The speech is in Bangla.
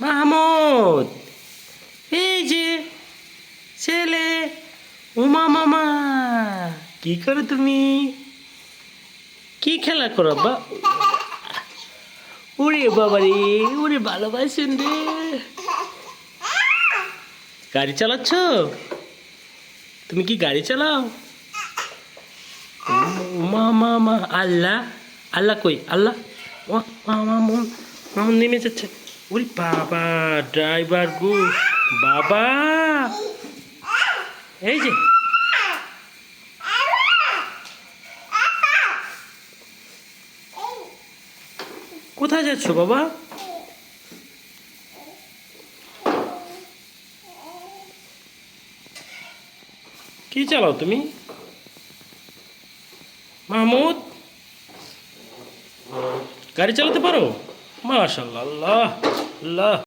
মাহমুদ, এই যে ছেলে উমা মামা, কি করো তুমি? কি খেলা করো বা ওরে বাবা রে, ওরে ভালোবাসেন রে। গাড়ি চালাচ্ছ? তুমি কি গাড়ি চালাও? মা মা মা আল্লাহ আল্লাহ কই? আল্লাহ মা মা মন মামুন নেমে যাচ্ছে। ওরে বাবা ড্রাইভার গো, বাবা। এই যে। কোথায় যাচ্ছ বাবা? কি চালাও তুমি? মাহমুদ গাড়ি চালাতে পারো? মাশাল্লাহ আল্লাহ আল্লাহ